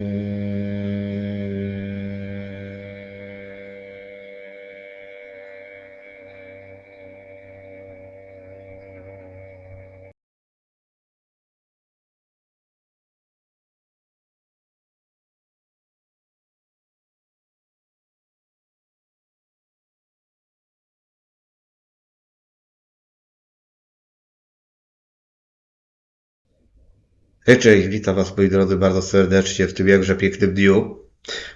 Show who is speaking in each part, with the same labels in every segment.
Speaker 1: Mm. Hej, cześć, witam Was moi drodzy bardzo serdecznie w tym jakże pięknym dniu.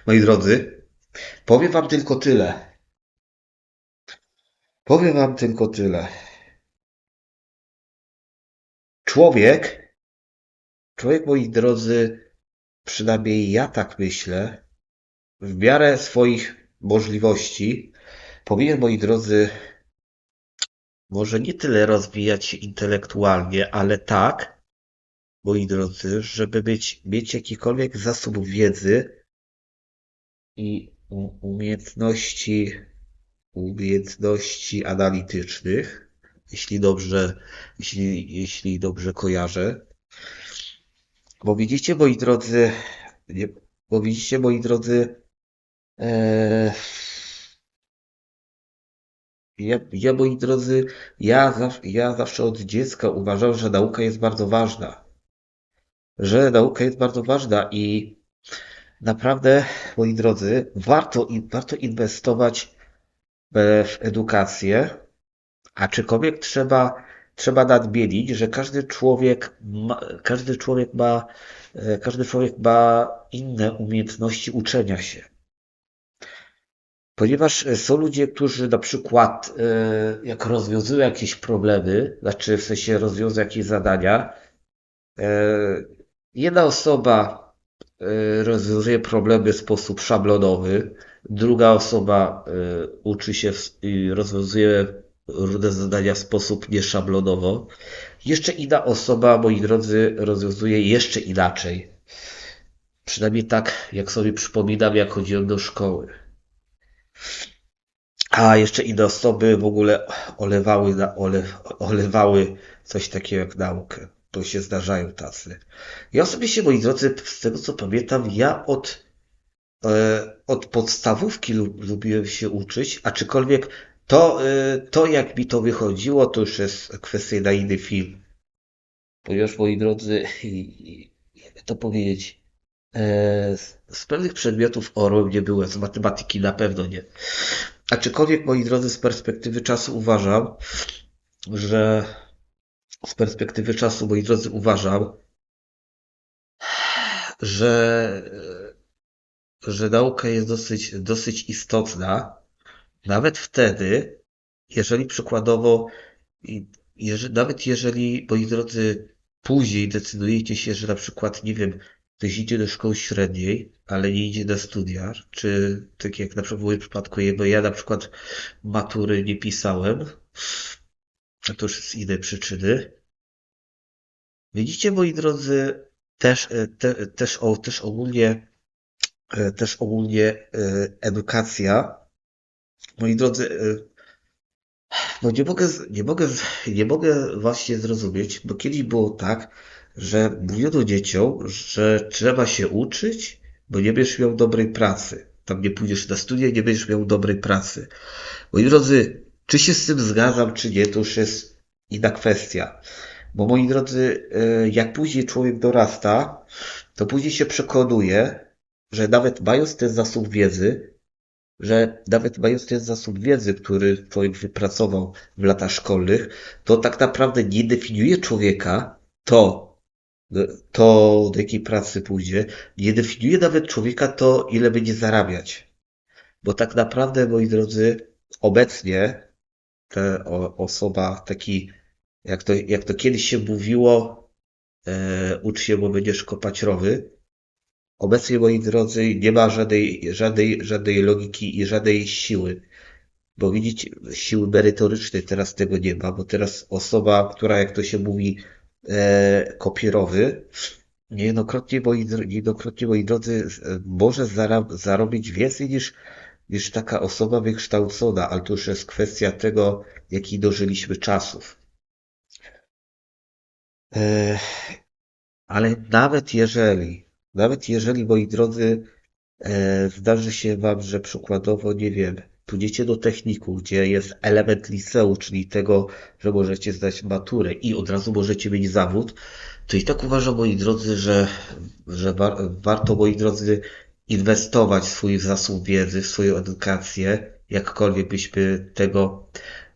Speaker 1: Moi drodzy, powiem Wam tylko tyle. Powiem Wam tylko tyle. Człowiek, człowiek moi drodzy, przynajmniej ja tak myślę, w miarę swoich możliwości, powinien moi drodzy, może nie tyle rozwijać się intelektualnie, ale tak, moi drodzy, żeby mieć, mieć jakikolwiek zasób wiedzy i umiejętności, umiejętności analitycznych, jeśli dobrze, jeśli, jeśli dobrze kojarzę. Bo widzicie, moi drodzy, nie, bo widzicie, moi drodzy, e, ja, ja, moi drodzy, ja, ja zawsze od dziecka uważam, że nauka jest bardzo ważna. Że nauka jest bardzo ważna i Naprawdę, moi drodzy, warto, warto inwestować e, w edukację, aczkolwiek trzeba, trzeba nadmienić, że każdy człowiek ma, każdy człowiek ma, e, każdy człowiek ma inne umiejętności uczenia się. Ponieważ e, są ludzie, którzy na przykład, jak rozwiązują jakieś problemy, znaczy w sensie rozwiązują jakieś zadania, jedna osoba e, rozwiązuje problemy w sposób szablonowy, druga osoba e, uczy się i rozwiązuje różne zadania w sposób nieszablonowo. Jeszcze inna osoba, moi drodzy, rozwiązuje jeszcze inaczej. Przynajmniej tak, jak sobie przypominam, jak chodziłem do szkoły. A jeszcze inne osoby w ogóle olewały, na, ole, olewały coś takiego jak naukę. To się zdarzają tacy. Ja osobiście, moi drodzy, z tego co pamiętam, ja od, e, od podstawówki lub, lubiłem się uczyć, aczkolwiek to, e, to jak mi to wychodziło, to już jest kwestia na inny film. Ponieważ, moi drodzy, jakby to powiedzieć, e, z, z pewnych przedmiotów orłem nie byłem, z matematyki na pewno nie. Aczkolwiek, moi drodzy, z perspektywy czasu uważam, że z perspektywy czasu, moi drodzy, uważam, że, że nauka jest dosyć, dosyć istotna, nawet wtedy, jeżeli przykładowo, nawet jeżeli, moi drodzy, później decydujecie się, że na przykład, nie wiem, ktoś idzie do szkoły średniej, ale nie idzie na studia, czy tak jak na przykład w moim przypadku, bo ja na przykład matury nie pisałem, już z innej przyczyny. Widzicie, moi drodzy, też, e, te, też, o, też ogólnie, e, też ogólnie e, edukacja, moi drodzy, no nie mogę, nie mogę, nie mogę właśnie zrozumieć, bo kiedyś było tak, że mówiono dzieciom, że trzeba się uczyć, bo nie będziesz miał dobrej pracy. Tam nie pójdziesz na studia, nie będziesz miał dobrej pracy. Moi drodzy, czy się z tym zgadzam, czy nie, to już jest inna kwestia. Bo moi drodzy, e, jak później człowiek dorasta, to później się przekonuje, że nawet mając ten zasób wiedzy, że nawet mając ten zasób wiedzy, który człowiek wypracował w latach szkolnych, to tak naprawdę nie definiuje człowieka to, to do jakiej pracy pójdzie, nie definiuje nawet człowieka to, ile będzie zarabiać. Bo tak naprawdę, moi drodzy, obecnie o- osoba, taki, jak to, jak to kiedyś się mówiło, e, ucz się, bo będziesz kopać rowy. Obecnie, moi drodzy, nie ma żadnej, żadnej, żadnej logiki i żadnej siły. Bo widzicie, siły merytorycznej teraz tego nie ma, bo teraz osoba, która, jak to się mówi, e, kopie rowy, niejednokrotnie, moi, niejednokrotnie, moi drodzy, e, może zara, zarobić więcej niż, niż taka osoba wykształcona, ale to już jest kwestia tego, jaki dożyliśmy czasów. Ale nawet jeżeli, nawet jeżeli, moi drodzy, zdarzy się wam, że przykładowo, nie wiem, pójdziecie do techniku, gdzie jest element liceum, czyli tego, że możecie zdać maturę i od razu możecie mieć zawód, to i tak uważam, moi drodzy, że, że war, warto, moi drodzy, inwestować swój zasób wiedzy, w swoją edukację, jakkolwiek byśmy tego,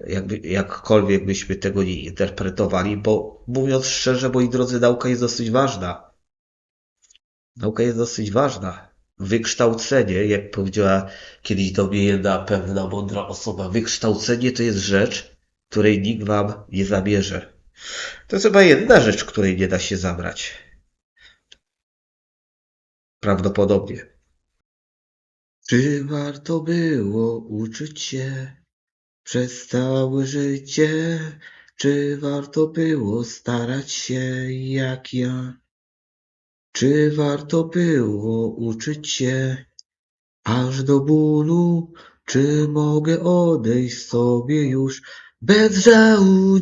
Speaker 1: jakby, jakkolwiek byśmy tego nie interpretowali, bo mówiąc szczerze, moi drodzy, nauka jest dosyć ważna. Nauka jest dosyć ważna. Wykształcenie, jak powiedziała kiedyś do mnie jedna pewna mądra osoba, wykształcenie to jest rzecz, której nikt wam nie zabierze. To chyba jedyna rzecz, której nie da się zabrać. Prawdopodobnie. Czy warto było uczyć się przez całe życie? Czy warto było starać się jak ja? Czy warto było uczyć się aż do bólu? Czy mogę odejść sobie już bez żału?